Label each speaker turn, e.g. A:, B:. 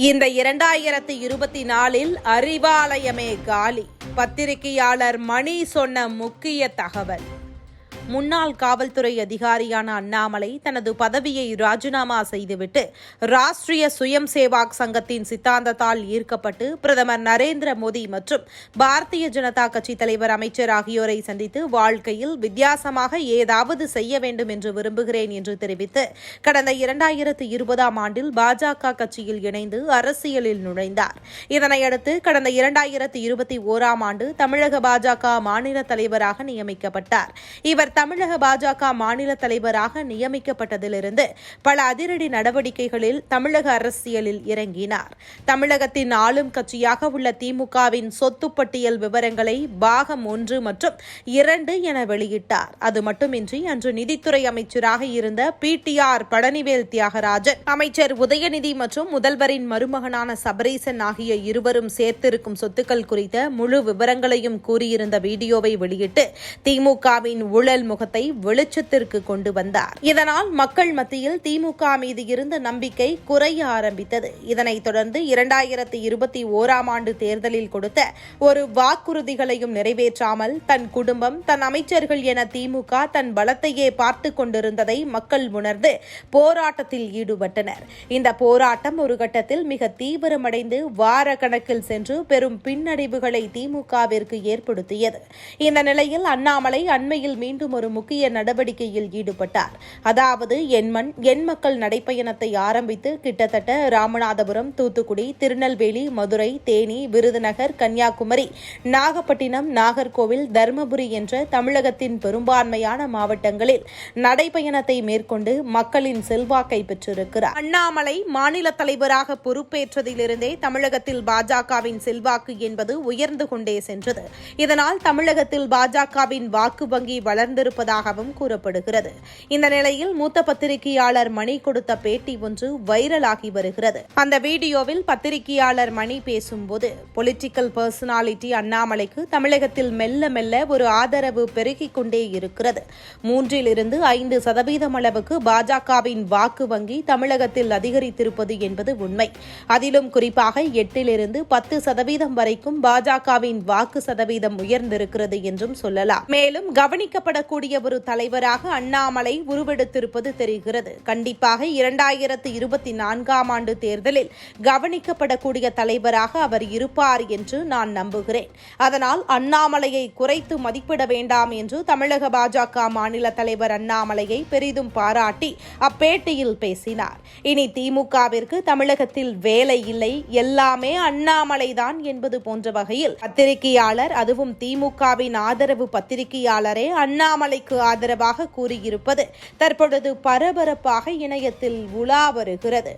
A: இந்த இரண்டாயிரத்தி இருபத்தி நாலில் அறிவாலயமே காலி. பத்திரிகையாளர் மணி சொன்ன முக்கிய தகவல். முன்னாள் காவல்துறை அதிகாரியான அண்ணாமலை தனது பதவியை ராஜினாமா செய்துவிட்டு ராஷ்டிரிய சுயம் சேவாக் சங்கத்தின் சித்தாந்தத்தால் ஈர்க்கப்பட்டு பிரதமர் நரேந்திர மோடி மற்றும் பாரதிய ஜனதா கட்சி தலைவர் அமைச்சர் ஆகியோரை சந்தித்து வாழ்க்கையில் வித்தியாசமாக ஏதாவது செய்ய வேண்டும் என்று விரும்புகிறேன் என்று தெரிவித்து கடந்த இரண்டாயிரத்து இருபதாம் ஆண்டில் பாஜக கட்சியில் இணைந்து அரசியலில் நுழைந்தார். இதனையடுத்து கடந்த இரண்டாயிரத்து இருபத்தி ஓராம் ஆண்டு தமிழக பாஜக மாநில தலைவராக நியமிக்கப்பட்டார். இவர் தமிழக பாஜக மாநில தலைவராக நியமிக்கப்பட்டதிலிருந்து பல அதிரடி நடவடிக்கைகளில் தமிழக அரசியலில் இறங்கினார். தமிழகத்தின் ஆளும் கட்சியாக உள்ள திமுகவின் சொத்து பட்டியல் விவரங்களை பாகம் ஒன்று மற்றும் இரண்டு என வெளியிட்டார். அது மட்டுமின்றி அன்று நிதித்துறை அமைச்சராக இருந்த பிடிஆர் பழனிவேல் தியாகராஜன் அமைச்சர் உதயநிதி மற்றும் முதல்வரின் மருமகனான சபரீசன் ஆகிய இருவரும் சேர்த்திருக்கும் சொத்துக்கள் குறித்த முழு விவரங்களையும் கூறியிருந்த வீடியோவை வெளியிட்டு திமுகவின் ஊழல் முகத்தை வெளிச்சத்திற்கு கொண்டு வந்தார். இதனால் மக்கள் மத்தியில் திமுக மீது இருந்த நம்பிக்கை குறைய ஆரம்பித்தது. இதனைத் தொடர்ந்து இரண்டாயிரத்தி இருபத்தி ஓராம் ஆண்டு தேர்தலில் கொடுத்த ஒரு வாக்குறுதிகளையும் நிறைவேற்றாமல் தன் குடும்பம் தன் அமைச்சர்கள் என திமுக தன் பலத்தையே பார்த்து கொண்டிருந்ததை மக்கள் உணர்ந்து போராட்டத்தில் ஈடுபட்டனர். இந்த போராட்டம் ஒரு கட்டத்தில் மிக தீவிரமடைந்து வார கணக்கில் சென்று பெரும் பின்னடைவுகளை திமுகவிற்கு ஏற்படுத்தியது. இந்த நிலையில் அண்ணாமலை அண்மையில் மீண்டும் ஒரு முக்கிய நடவடிக்கையில் ஈடுபட்டார். அதாவது எண்மண் எண் மக்கள் நடைப்பயணத்தை ஆரம்பித்து கிட்டத்தட்ட ராமநாதபுரம் தூத்துக்குடி திருநெல்வேலி மதுரை தேனி விருதுநகர் கன்னியாகுமரி நாகப்பட்டினம் நாகர்கோவில் தருமபுரி என்ற தமிழகத்தின் பெரும்பான்மையான மாவட்டங்களில் நடைப்பயணத்தை மேற்கொண்டு மக்களின் செல்வாக்கை பெற்றிருக்கிறார். அண்ணாமலை மாநில தலைவராக பொறுப்பேற்றதிலிருந்தே தமிழகத்தில் பாஜகவின் செல்வாக்கு என்பது உயர்ந்து கொண்டே சென்றது. இதனால் தமிழகத்தில் பாஜகவின் வாக்கு வங்கி வளர்ந்து வளர்ந்திருப்பதாகவும் கூறப்படுகிறது. இந்த நிலையில் மூத்த பத்திரிகையாளர் மணி கொடுத்த பேட்டி ஒன்று வைரலாகி வருகிறது. அந்த வீடியோவில் பத்திரிகையாளர் மணி பேசும்போது பொலிட்டிக்கல் பர்சனாலிட்டி அண்ணாமலைக்கு தமிழகத்தில் மெல்ல மெல்ல ஒரு ஆதரவு பெருகிக் கொண்டே இருக்கிறது. மூன்றில் இருந்து ஐந்து சதவீதம் அளவுக்கு பாஜகவின் வாக்கு வங்கி தமிழகத்தில் அதிகரித்திருப்பது என்பது உண்மை. அதிலும் குறிப்பாக எட்டிலிருந்து பத்து சதவீதம் வரைக்கும் பாஜகவின் வாக்கு சதவீதம் உயர்ந்திருக்கிறது என்றும் சொல்லலாம். மேலும் கவனிக்கப்படக்கூடிய ஒரு தலைவராக அண்ணாமலை உருவெடுத்திருப்பது தெரிகிறது. கண்டிப்பாக இரண்டாயிரத்து இருபத்தி நான்காம் ஆண்டு தேர்தலில் கவனிக்கப்படக்கூடிய தலைவராக அவர் இருப்பார் என்று நான் நம்புகிறேன். அதனால் அண்ணாமலையை குறைத்து மதிப்பிட வேண்டாம் என்று தமிழக பாஜக மாநில தலைவர் அண்ணாமலையை பெரிதும் பாராட்டி அப்பேட்டியில் பேசினார். இனி திமுகவிற்கு தமிழகத்தில் வேலை இல்லை. எல்லாமே அண்ணாமலைதான் என்பது போன்ற வகையில் பத்திரிகையாளர் அதுவும் திமுகவின் ஆதரவு பத்திரிகையாளரே அண்ணாமலைக்கு ஆதரவாக கூறியிருப்பது தற்பொழுது பரபரப்பாக இணையத்தில் உலா வருகிறது.